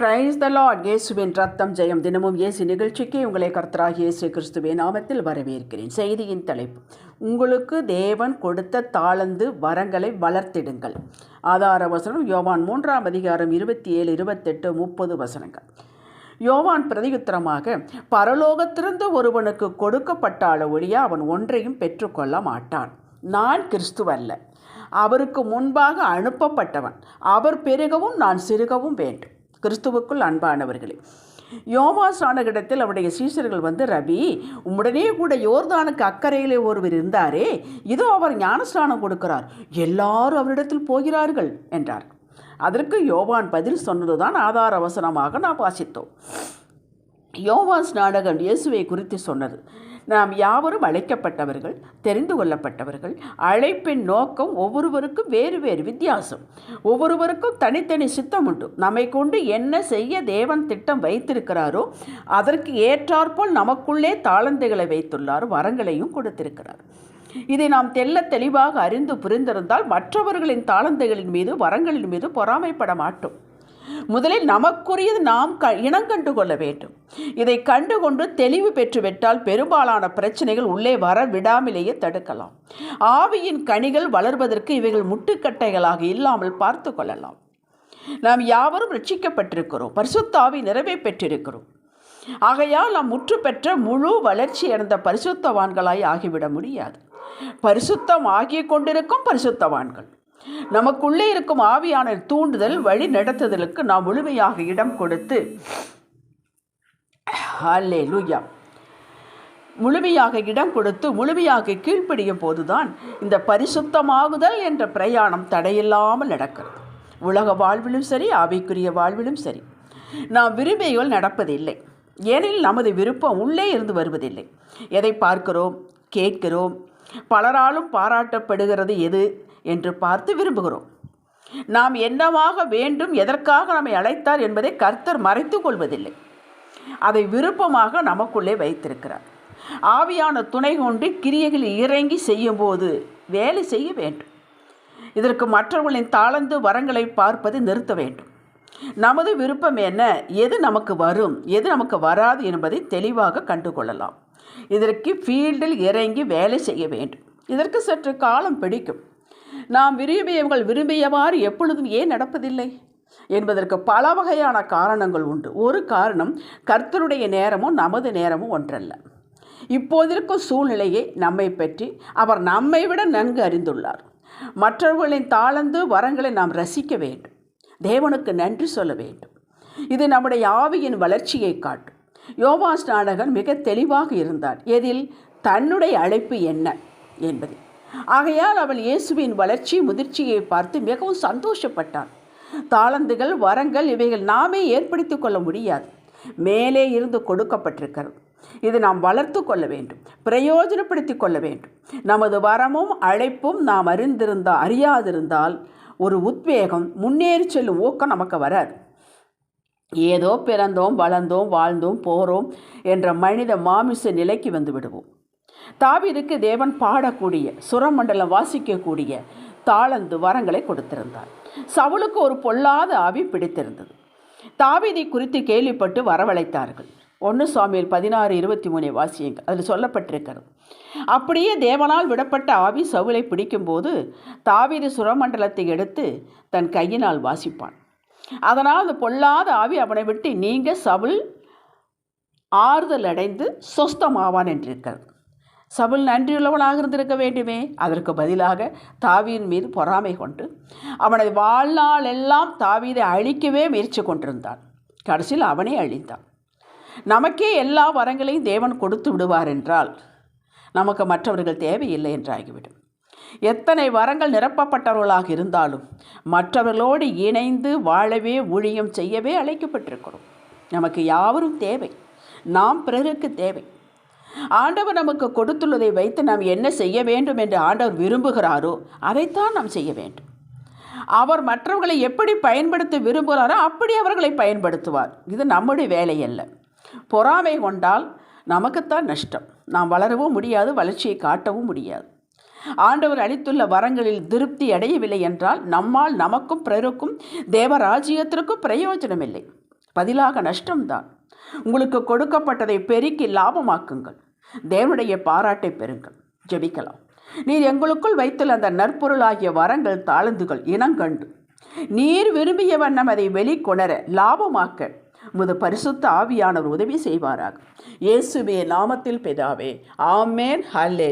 Praise the Lord இயேசுவின் ரத்தம் ஜெயம். தினமும் இயேசு நிகழ்ச்சிக்கு உங்களை கர்த்தராக இயேசு கிறிஸ்துவின் நாமத்தில் வரவேற்கிறேன். செய்தியின் தலைப்பு உங்களுக்கு தேவன் கொடுத்த தாளந்து வரங்களை வளர்த்திடுங்கள். ஆதார வசனம் யோவான் மூன்றாம் அதிகாரம் இருபத்தி ஏழு இருபத்தெட்டு முப்பது வசனங்கள். யோவான் பிரதியுத்தரமாக பரலோகத்திலிருந்து ஒருவனுக்கு கொடுக்கப்பட்டால ஒழிய அவன் ஒன்றையும் பெற்றுக்கொள்ள மாட்டான். நான் கிறிஸ்துவல்ல. அவருக்கு முன்பாக அனுப்பப்பட்டவன். அவர் பெருகவும் நான் சிறுகவும் வேண்டும். கிறிஸ்துவுக்குள் அன்பானவர்களே. யோவா சாணகிடத்தில் அவருடைய சீசர்கள் வந்து ரவி உம்முடனே கூட யோர்தானுக்கு அக்கறையிலே ஒருவர் இருந்தாரே இதோ அவர் ஞானஸ்நானம் கொடுக்கிறார். எல்லாரும் அவரிடத்தில் போகிறார்கள் என்றார். அதற்கு யோவான் பதில் சொன்னதுதான் ஆதார அவசரமாக நாம் வாசித்தோம். யோவான் நாடகம் இயேசுவை குறித்து சொன்னது நாம் யாவரும் அழைக்கப்பட்டவர்கள் தெரிந்து கொள்ளப்பட்டவர்கள் அழைப்பின் நோக்கம் ஒவ்வொருவருக்கும் வேறு வேறு வித்தியாசம். ஒவ்வொருவருக்கும் தனித்தனி சித்தம் உண்டு. நம்மை கொண்டு என்ன செய்ய தேவன் திட்டம் வைத்திருக்கிறாரோ அதற்கு ஏற்றாற்போல் நமக்குள்ளே தாளந்துகளை வைத்துள்ளார் வரங்களையும் கொடுத்திருக்கிறார். இதை நாம் தெல்ல தெளிவாக அறிந்து புரிந்திருந்தால் மற்றவர்களின் தாளந்துகளின் மீது வரங்களின் மீது பொறாமைப்பட மாட்டோம். முதலில் நமக்குரியது நாம் க இனங்கண்டு கொள்ள வேண்டும். இதை கண்டுகொண்டு தெளிவு பெற்றுவிட்டால் பெரும்பாலான பிரச்சனைகள் உள்ளே வர விடாமலேயே தடுக்கலாம். ஆவியின் கனிகள் வளர்வதற்கு இவைகள் முட்டுக்கட்டைகளாக இல்லாமல் பார்த்து கொள்ளலாம். நாம் யாவரும் ரட்சிக்கப்பட்டிருக்கிறோம். பரிசுத்தாவி நிறைவே பெற்றிருக்கிறோம். ஆகையால் நாம் முற்று பெற்ற முழு வளர்ச்சி அடைந்த பரிசுத்தவான்களாய் ஆகிவிட முடியாது. பரிசுத்தம் ஆகிய கொண்டிருக்கும் பரிசுத்தவான்கள். நமக்குள்ளே இருக்கும் ஆவியான தூண்டுதல் வழி நடத்துதலுக்கு நாம் முழுமையாக இடம் கொடுத்து அல்லே லூயா முழுமையாக இடம் கொடுத்து முழுமையாக கீழ்ப்படியும் போதுதான் இந்த பரிசுத்தமாகுதல் என்ற பிரயாணம் தடையில்லாமல் நடக்கிறது. உலக வாழ்விலும் சரி ஆவிக்குரிய வாழ்விலும் சரி. நாம் விரும்பியோல் நடப்பதில்லை. ஏனில் நமது விருப்பம் உள்ளே இருந்து வருவதில்லை. எதை பார்க்கிறோம்? கேட்கிறோம். பலராலும் பாராட்டப்படுகிறது எது? என்று பார்த்து விரும்புகிறோம். நாம் என்னவாக வேண்டும் எதற்காக நம்மை அழைத்தார் என்பதை கர்த்தர் மறைத்து கொள்வதில்லை. அதை விருப்பமாக நமக்குள்ளே வைத்திருக்கிறார். ஆவியான துணை கொண்டு கிரியைகளில் இறங்கி செய்யும்போது வேலை செய்ய வேண்டும். இதற்கு மற்றவர்களின் தாழ்ந்து வரங்களை பார்ப்பதை நிறுத்த வேண்டும். நமது விருப்பம் என்ன எது நமக்கு வரும் எது நமக்கு வராது என்பதை தெளிவாக கண்டுகொள்ளலாம். இதற்கு ஃபீல்டில் இறங்கி வேலை செய்ய வேண்டும். இதற்கு சற்று காலம் பிடிக்கும். நாம் விரும்பியவர்கள் விரும்பியவாறு எப்பொழுதும் ஏன் நடப்பதில்லை? என்பதற்கு பல வகையான காரணங்கள் உண்டு. ஒரு காரணம் கர்த்தருடைய நேரமும் நமது நேரமும் ஒன்றல்ல. இப்போதிருக்கும் சூழ்நிலையை நம்மை பற்றி அவர் நம்மை விட நன்கு அறிந்துள்ளார். மற்றவர்களின் தாளந்து வரங்களை நாம் ரசிக்க வேண்டும். தேவனுக்கு நன்றி சொல்ல வேண்டும். இது நம்முடைய ஆவியின் வளர்ச்சியை காட்டும். யோகா நாடகன் மிக தெளிவாக இருந்தார். எதில்? தன்னுடைய அழைப்பு என்ன? என்பது ஆகையால் அவள் இயேசுவின் வளர்ச்சி முதிர்ச்சியை பார்த்து மிகவும் சந்தோஷப்பட்டான். தாளந்துகள் வரங்கள் இவைகள் நாமே ஏற்படுத்தி கொள்ள முடியாது. மேலே இருந்து கொடுக்கப்பட்டிருக்கிறது. இது நாம் வளர்த்து கொள்ள வேண்டும் பிரயோஜனப்படுத்தி கொள்ள வேண்டும். நமது வரமும் அழைப்பும் நாம் அறிந்திருந்தால் அறியாதிருந்தால் ஒரு உத்வேகம் முன்னேறி செல்லும் ஊக்கம் நமக்கு வராது. ஏதோ பிறந்தோம் வளர்ந்தோம் வாழ்ந்தோம் போகிறோம் என்ற மனித மாமிச நிலைக்கு வந்து விடுவோம். தாவிதுக்கு தேவன் பாடக்கூடிய சுரமண்டலம் வாசிக்கக்கூடிய தாளந்து வரங்களை கொடுத்திருந்தார். சவுளுக்கு ஒரு பொல்லாத ஆவி பிடித்திருந்தது. தாவிதை குறித்து கேள்விப்பட்டு வரவழைத்தார்கள். ஒன்று சுவாமியில் பதினாறு இருபத்தி மூணு வாசியங்கள். அதில் சொல்லப்பட்டிருக்கிறது அப்படியே தேவனால் விடப்பட்ட ஆவி சவுளை பிடிக்கும்போது தாவிது சுரமண்டலத்தை எடுத்து தன் கையினால் வாசிப்பான். அதனால் அந்த பொல்லாத ஆவி அவனை விட்டு நீங்க சவுள் ஆறுதல் அடைந்து சொஸ்தமாவான் என்றிருக்கிறது சவுல் நன்றியுள்ளவனாக இருந்திருக்க வேண்டுமே. அதற்கு பதிலாக தாவியின் மீது பொறாமை கொண்டு அவனது வாழ்நாள் எல்லாம் தாவீதை அழிக்கவே முயற்சி கொண்டிருந்தான். கடைசியில் அவனே அழிந்தான். நமக்கே எல்லா வரங்களையும் தேவன் கொடுத்து விடுவார் என்றால் நமக்கு மற்றவர்கள் தேவையில்லை என்றாகிவிடும். எத்தனை வரங்கள் நிரப்பப்பட்டவர்களாக இருந்தாலும் மற்றவர்களோடு இணைந்து வாழவே ஊழியம் செய்யவே அழைக்கப்பட்டிருக்கிறோம். நமக்கு யாவரும் தேவை. நாம் பிறருக்கு தேவை. ஆண்டவர் நமக்கு கொடுத்துள்ளதை வைத்து நாம் என்ன செய்ய வேண்டும் என்று ஆண்டவர் விரும்புகிறாரோ அதைத்தான் நாம் செய்ய வேண்டும். அவர் மற்றவர்களை எப்படி பயன்படுத்த விரும்புகிறாரோ அப்படி அவர்களை பயன்படுத்துவார். இது நம்முடைய வேலை அல்ல பொறாமை கொண்டால் நமக்குத்தான் நஷ்டம். நாம் வளரவும் முடியாது வளர்ச்சியை காட்டவும் முடியாது. ஆண்டவர் அளித்துள்ள வரங்களில் திருப்தி அடையவில்லை என்றால் நம்மால் நமக்கும் பிறருக்கும் தேவராஜ்யத்திற்கும் பிரயோஜனமில்லை. பதிலாக நஷ்டம்தான். உங்களுக்கு கொடுக்கப்பட்டதை பெருக்கி லாபமாக்குங்கள். தேவனுடைய பாராட்டை பெறுங்கள். ஜெபிக்கலாம். நீர் எங்களுக்குள் வைத்துள்ள அந்த நற்பொருள் ஆகிய வரங்கள் தாழ்ந்துகள் இனங்கண்டு. நீர் விரும்பிய வண்ணம் அதை வெளிக்கொணர லாபமாக்க முது பரிசுத்த ஆவியானவர் உதவி செய்வாராக. இயேசுவே நாமத்தில் பிதாவே. ஆமேன். ஹல்லே